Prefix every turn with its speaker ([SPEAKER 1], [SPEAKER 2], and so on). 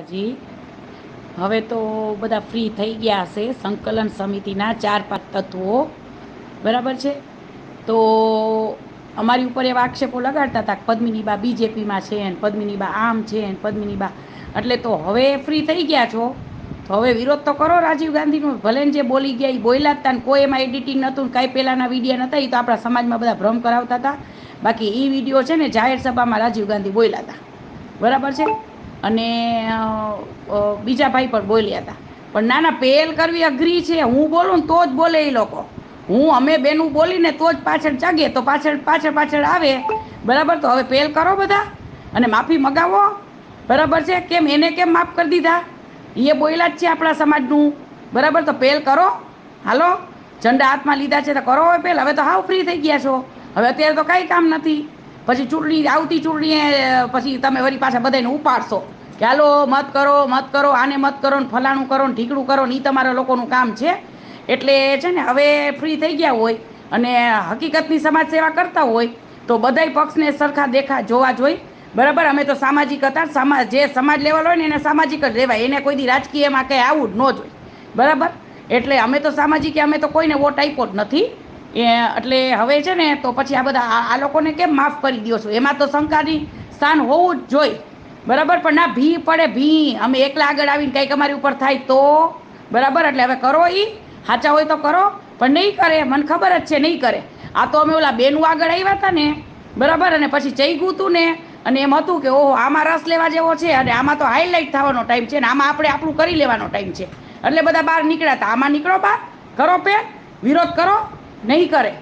[SPEAKER 1] જી હવે તો બધા ફ્રી થઈ ગયા હશે સંકલન સમિતિના ચાર પાંચ તત્વો. બરાબર છે? તો અમારી ઉપર એવા આક્ષેપો લગાડતા હતા પદ્મિનીબા બીજેપીમાં છે ને પદ્મિનીબા આમ છે ને પદ્મિનીબા એટલે તો હવે ફ્રી થઈ ગયા છો. તો હવે વિરોધ તો કરો રાજીવ ગાંધીનો. ભલે જે બોલી ગયા એ બોલ્યા હતા ને કોઈ એમાં એડિટિંગ નહોતું કાંઈ પહેલાંના વીડિયો નહોતા એ તો આપણા સમાજમાં બધા ભ્રમ કરાવતા હતા. બાકી એ વીડિયો છે ને જાહેર સભામાં રાજીવ ગાંધી બોલ્યા હતા. બરાબર છે? અને બીજા ભાઈ પણ બોલ્યા હતા. પણ ના ના પહેલ કરવી અઘરી છે. હું બોલું ને તો જ બોલે એ લોકો. હું, અમે બેનું બોલીને તો જ પાછળ જાગે તો પાછળ પાછળ પાછળ આવે. બરાબર? તો હવે પહેલ કરો બધા. અને માફી મગાવો. બરાબર છે? કેમ? એને કેમ માફ કરી દીધા? એ બોલ્યા જ છે આપણા સમાજનું. બરાબર? તો પહેલ કરો. હાલો? ઝંડા હાથમાં લીધા છે તો કરો હવે પહેલ. હવે તો હાવ ફ્રી થઈ ગયા છો. હવે અત્યારે તો કાંઈ કામ નથી. પછી ચૂંટણી આવતી ચૂંટણી પછી તમે વળી પાછા બધાને ઉપાડશો કે હાલો, મત કરો મત કરો, આને મત કરો ને ફલાણું કરો ને ઢીકડું કરો ને એ તમારા લોકોનું કામ છે. એટલે છે ને હવે ફ્રી થઈ ગયા હોય અને હકીકતની સમાજ સેવા કરતા હોય તો બધાય પક્ષને સરખા દેખા જોવા જોઈએ બરાબર? અમે તો સામાજિક હતા. સમાજ જે સમાજ લેવલ હોય ને એને સામાજિક જ રહેવાય. એને કોઈ રાજકીયમાં કંઈ આવું જ ન જોઈએ. બરાબર? એટલે અમે તો સામાજિક, અમે તો કોઈને વોટ આપ્યો જ નથી. એ એટલે હવે છે ને તો પછી આ બધા આ- લોકોને કેમ માફ કરી દો છો? એમાં તો શંકાની સ્થાન હોવું જ જોઈએ બરાબર? પણ ના, ભી પડે, ભી. અમે એકલા આગળ આવીને કંઈક અમારી ઉપર થાય તો? બરાબર? એટલે હવે કરો એ સાચા હોય તો કરો, પણ નહીં કરે. મને ખબર જ છે, નહીં કરે. આ તો અમે ઓલા બેનું આગળ આવ્યા હતા ને. બરાબર? અને પછી ચઈ હતું ને. અને એમ હતું કે, ઓહો, આમાં રસ લેવા જેવો છે અને આમાં તો હાઇલાઇટ થવાનો ટાઈમ છે ને. આમાં આપણે આપણું કરી લેવાનો ટાઈમ છે. એટલે બધા બહાર નીકળ્યા હતા આમાં નીકળો બહાર કરો પે વિરોધ કરો. નહીં કરે.